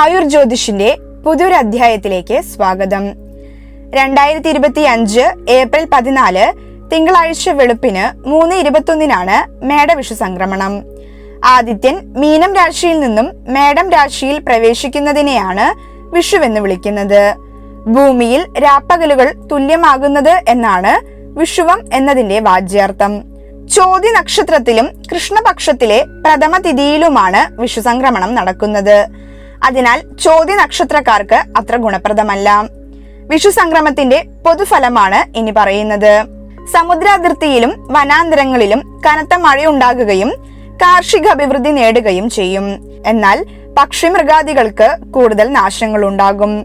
ആയുർ ജ്യോതിഷിന്റെ പുതിയൊരു അധ്യായത്തിലേക്ക് സ്വാഗതം. രണ്ടായിരത്തി ഇരുപത്തി അഞ്ച് ഏപ്രിൽ പതിനാല് തിങ്കളാഴ്ച വെളുപ്പിന് മൂന്ന് ഇരുപത്തൊന്നിനാണ് മേടവിഷു സംക്രമണം. ആദിത്യൻ മീനം രാശിയിൽ നിന്നും മേടം രാശിയിൽ പ്രവേശിക്കുന്നതിനെയാണ് വിഷുവെന്ന് വിളിക്കുന്നത്. ഭൂമിയിൽ രാപ്പകലുകൾ തുല്യമാകുന്നത് എന്നാണ് വിഷുവം എന്നതിന്റെ വാജ്യാർത്ഥം. ചോതി നക്ഷത്രത്തിലും കൃഷ്ണപക്ഷത്തിലെ പ്രഥമ തിഥിയിലുമാണ് വിഷു സംക്രമണം നടക്കുന്നത്. അതിനാൽ ചോദ്യ നക്ഷത്രക്കാർക്ക് അത്ര ഗുണപ്രദമല്ല. വിഷു സംക്രമത്തിന്റെ പൊതുഫലമാണ് ഇനി പറയുന്നത്. സമുദ്രാതിർത്തിയിലും വനാന്തരങ്ങളിലും കനത്ത മഴയുണ്ടാകുകയും കാർഷിക അഭിവൃദ്ധി നേടുകയും ചെയ്യും. എന്നാൽ പക്ഷിമൃഗാദികൾക്ക് കൂടുതൽ നാശങ്ങൾ ഉണ്ടാകും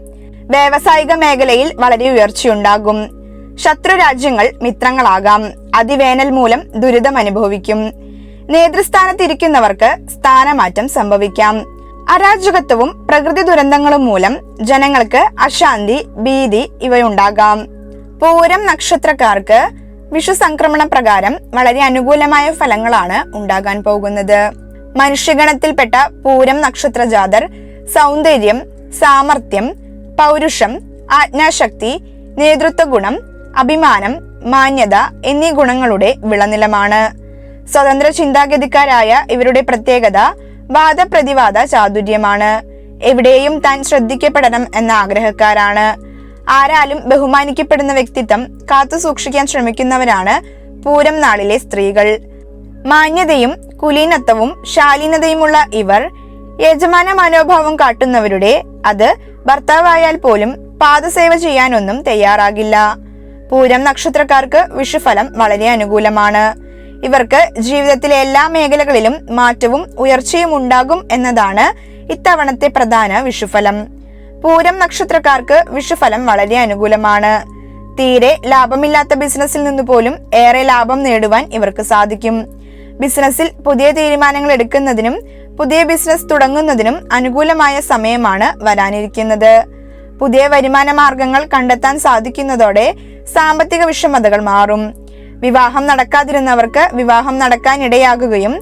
വ്യാവസായിക മേഖലയിൽ വളരെ ഉയർച്ചയുണ്ടാകും. ശത്രു രാജ്യങ്ങൾ മിത്രങ്ങളാകാം. അതിവേനൽ മൂലം ദുരിതം അനുഭവിക്കും നേതൃസ്ഥാനത്തിരിക്കുന്നവർക്ക് സ്ഥാനമാറ്റം സംഭവിക്കാം. അരാജകത്വവും പ്രകൃതി ദുരന്തങ്ങളും മൂലം ജനങ്ങൾക്ക് അശാന്തി ഭീതി ഇവയുണ്ടാകാം. പൂരം നക്ഷത്രക്കാർക്ക് വിഷു സംക്രമണ പ്രകാരം വളരെ അനുകൂലമായ ഫലങ്ങളാണ് ഉണ്ടാകാൻ പോകുന്നത്. മനുഷ്യഗണത്തിൽപ്പെട്ട പൂരം നക്ഷത്രജാതർ സൗന്ദര്യം സാമർത്ഥ്യം പൗരുഷം ആജ്ഞാശക്തി നേതൃത്വ ഗുണം അഭിമാനം മാന്യത എന്നീ ഗുണങ്ങളുടെ വിളനിലമാണ്. സ്വതന്ത്ര ചിന്താഗതിക്കാരായ ഇവരുടെ പ്രത്യേകത വാദപ്രതിവാദ ചാതുര്യമാണ്. എവിടെയും താൻ ശ്രദ്ധിക്കപ്പെടണം എന്ന ആഗ്രഹക്കാരാണ്. ആരാലും ബഹുമാനിക്കപ്പെടുന്ന വ്യക്തിത്വം കാത്തു സൂക്ഷിക്കാൻ ശ്രമിക്കുന്നവരാണ് പൂരം നാളിലെ സ്ത്രീകൾ. മാന്യതയും കുലീനത്വവും ശാലീനതയുമുള്ള ഇവർ യജമാന മനോഭാവം കാട്ടുന്നവരുടെ അത് ഭർത്താവായാൽ പോലും പാദസേവ ചെയ്യാനൊന്നും തയ്യാറാകില്ല. പൂരം നക്ഷത്രക്കാർക്ക് വിഷുഫലം വളരെ അനുകൂലമാണ്. ഇവർക്ക് ജീവിതത്തിലെ എല്ലാ മേഖലകളിലും മാറ്റവും ഉയർച്ചയും ഉണ്ടാകും എന്നതാണ് ഇത്തവണത്തെ പ്രധാന വിഷുഫലം. പൂരം നക്ഷത്രക്കാർക്ക് വിഷുഫലം വളരെ അനുകൂലമാണ്. തീരെ ലാഭമില്ലാത്ത ബിസിനസ്സിൽ നിന്ന് പോലും ഏറെ ലാഭം നേടുവാൻ ഇവർക്ക് സാധിക്കും. ബിസിനസ്സിൽ പുതിയ തീരുമാനങ്ങൾ എടുക്കുന്നതിനും പുതിയ ബിസിനസ് തുടങ്ങുന്നതിനും അനുകൂലമായ സമയമാണ് വരാനിരിക്കുന്നത്. പുതിയ വരുമാന മാർഗങ്ങൾ കണ്ടെത്താൻ സാധിക്കുന്നതോടെ സാമ്പത്തിക വിഷമതകൾ മാറും. വിവാഹം നടക്കാതിരുന്നവർക്ക് വിവാഹം നടക്കാൻ ഇടയാകുകയും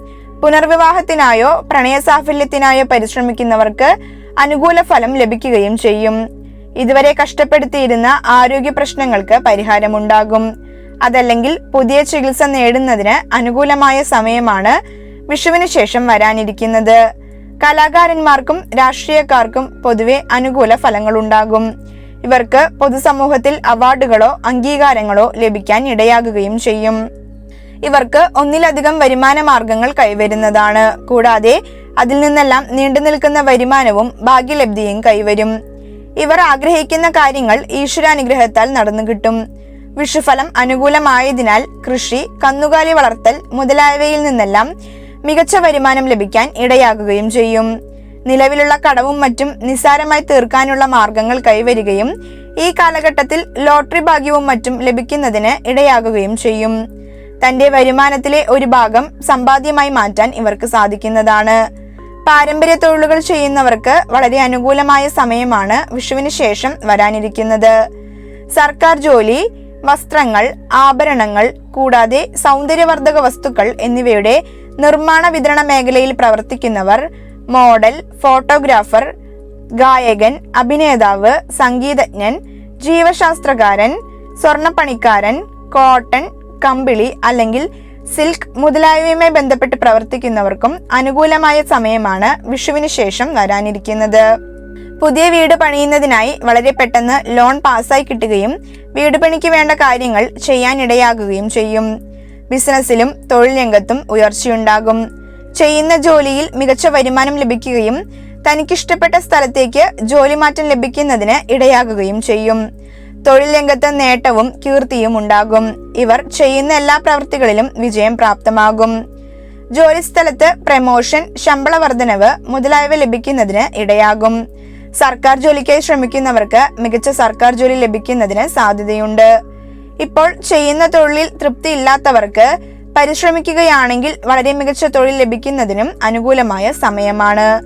പുനർവിവാഹത്തിനായോ പ്രണയസാഫല്യത്തിനായോ പരിശ്രമിക്കുന്നവർക്ക് അനുകൂല ഫലം ലഭിക്കുകയും ചെയ്യും. ഇതുവരെ കഷ്ടപ്പെടുത്തിയിരുന്ന ആരോഗ്യ പ്രശ്നങ്ങൾക്ക് പരിഹാരമുണ്ടാകും. അതല്ലെങ്കിൽ പുതിയ ചികിത്സ നേടുന്നതിന് അനുകൂലമായ സമയമാണ് വിഷുവിന് ശേഷം വരാനിരിക്കുന്നത്. കലാകാരന്മാർക്കും രാഷ്ട്രീയക്കാർക്കും പൊതുവെ അനുകൂല ഫലങ്ങളുണ്ടാകും ഇവർക്ക് പൊതുസമൂഹത്തിൽ അവാർഡുകളോ അംഗീകാരങ്ങളോ ലഭിക്കാൻ ഇടയാകുകയും ചെയ്യും. ഇവർക്ക് ഒന്നിലധികം വരുമാന മാർഗങ്ങൾ കൈവരുന്നതാണ്. കൂടാതെ അതിൽ നിന്നെല്ലാം നീണ്ടു നിൽക്കുന്ന വരുമാനവും ഭാഗ്യലബ്ധിയും കൈവരും. ഇവർ ആഗ്രഹിക്കുന്ന കാര്യങ്ങൾ ഈശ്വരാനുഗ്രഹത്താൽ നടന്നു കിട്ടും. വിഷുഫലം അനുകൂലമായതിനാൽ കൃഷി കന്നുകാലി വളർത്തൽ മുതലായവയിൽ നിന്നെല്ലാം മികച്ച വരുമാനം ലഭിക്കാൻ ഇടയാകുകയും ചെയ്യും. നിലവിലുള്ള കടവും മറ്റും നിസ്സാരമായി തീർക്കാനുള്ള മാർഗങ്ങൾ കൈവരികയും ഈ കാലഘട്ടത്തിൽ ലോട്ടറി ഭാഗ്യവും മറ്റും ലഭിക്കുന്നതിന് ഇടയാകുകയും ചെയ്യും. തന്റെ വരുമാനത്തിലെ ഒരു ഭാഗം സമ്പാദ്യമായി മാറ്റാൻ ഇവർക്ക് സാധിക്കുന്നതാണ്. പാരമ്പര്യ തൊഴിലുകൾ ചെയ്യുന്നവർക്ക് വളരെ അനുകൂലമായ സമയമാണ് വിഷുവിന് ശേഷം വരാനിരിക്കുന്നത്. സർക്കാർ ജോലി വസ്ത്രങ്ങൾ ആഭരണങ്ങൾ കൂടാതെ സൗന്ദര്യവർദ്ധക വസ്തുക്കൾ എന്നിവയുടെ നിർമ്മാണ വിതരണ മേഖലയിൽ പ്രവർത്തിക്കുന്നവർ മോഡൽ ഫോട്ടോഗ്രാഫർ ഗായകൻ അഭിനേതാവ് സംഗീതജ്ഞൻ ജീവശാസ്ത്രകാരൻ സ്വർണപ്പണിക്കാരൻ കോട്ടൺ കമ്പിളി അല്ലെങ്കിൽ സിൽക്ക് മുതലായവയുമായി ബന്ധപ്പെട്ട് പ്രവർത്തിക്കുന്നവർക്കും അനുകൂലമായ സമയമാണ് വിഷുവിന് ശേഷം വരാനിരിക്കുന്നത്. പുതിയ വീട് പണിയുന്നതിനായി വളരെ പെട്ടെന്ന് ലോൺ പാസ്സായി കിട്ടുകയും വീട് പണിക്ക് വേണ്ട കാര്യങ്ങൾ ചെയ്യാനിടയാകുകയും ചെയ്യും. ബിസിനസ്സിലും തൊഴിൽ രംഗത്തും ഉയർച്ചയുണ്ടാകും. ചെയ്യുന്ന ജോലിയിൽ മികച്ച വരുമാനം ലഭിക്കുകയും തനിക്കിഷ്ടപ്പെട്ട സ്ഥലത്തേക്ക് ജോലി മാറ്റം ലഭിക്കുന്നതിന് ഇടയാകുകയും ചെയ്യും. തൊഴിൽ രംഗത്ത് നേട്ടവും കീർത്തിയും ഉണ്ടാകും. ഇവർ ചെയ്യുന്ന എല്ലാ പ്രവൃത്തികളിലും വിജയം പ്രാപ്തമാകും. ജോലിസ്ഥലത്ത് പ്രമോഷൻ ശമ്പള വർധനവ് മുതലായവ ലഭിക്കുന്നതിന് ഇടയാകും. സർക്കാർ ജോലിക്കായി ശ്രമിക്കുന്നവർക്ക് മികച്ച സർക്കാർ ജോലി ലഭിക്കുന്നതിന് സാധ്യതയുണ്ട്. ഇപ്പോൾ ചെയ്യുന്ന തൊഴിലിൽ തൃപ്തി ഇല്ലാത്തവർക്ക് പരിശ്രമിക്കുകയാണെങ്കിൽ വളരെ മികച്ച തൊഴിൽ ലഭിക്കുന്നതിനും അനുകൂലമായ സമയമാണ്.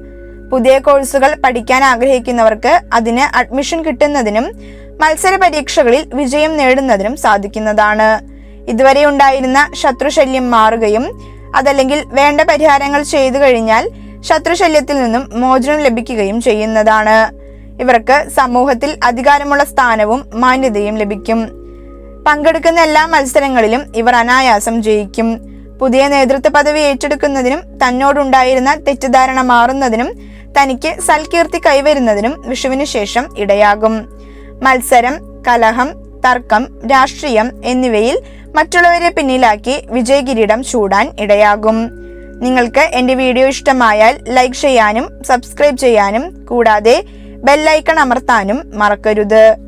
പുതിയ കോഴ്സുകൾ പഠിക്കാൻ ആഗ്രഹിക്കുന്നവർക്ക് അതിന് അഡ്മിഷൻ കിട്ടുന്നതിനും മത്സര പരീക്ഷകളിൽ വിജയം നേടുന്നതിനും സാധിക്കുന്നതാണ്. ഇതുവരെ ഉണ്ടായിരുന്ന ശത്രുശല്യം മാറുകയും അതല്ലെങ്കിൽ വേണ്ട പരിഹാരങ്ങൾ ചെയ്തു കഴിഞ്ഞാൽ ശത്രുശല്യത്തിൽ നിന്നും മോചനം ലഭിക്കുകയും ചെയ്യുന്നതാണ്. ഇവർക്ക് സമൂഹത്തിൽ അധികാരമുള്ള സ്ഥാനവും മാന്യതയും ലഭിക്കും. പങ്കെടുക്കുന്ന എല്ലാ മത്സരങ്ങളിലും ഇവർ അനായാസം ജയിക്കും. പുതിയ നേതൃത്വ പദവി ഏറ്റെടുക്കുന്നതിനും തന്നോടുണ്ടായിരുന്ന തെറ്റിദ്ധാരണ മാറുന്നതിനും തനിക്ക് സൽകീർത്തി കൈവരുന്നതിനും വിഷുവിന് ശേഷം ഇടയാകും. മത്സരം കലഹം തർക്കം രാഷ്ട്രീയം എന്നിവയിൽ മറ്റുള്ളവരെ പിന്നിലാക്കി വിജയകിരീടം ചൂടാൻ ഇടയാകും. നിങ്ങൾക്ക് എന്റെ വീഡിയോ ഇഷ്ടമായാൽ ലൈക്ക് ചെയ്യാനും സബ്സ്ക്രൈബ് ചെയ്യാനും കൂടാതെ ബെല്ലൈക്കൺ അമർത്താനും മറക്കരുത്.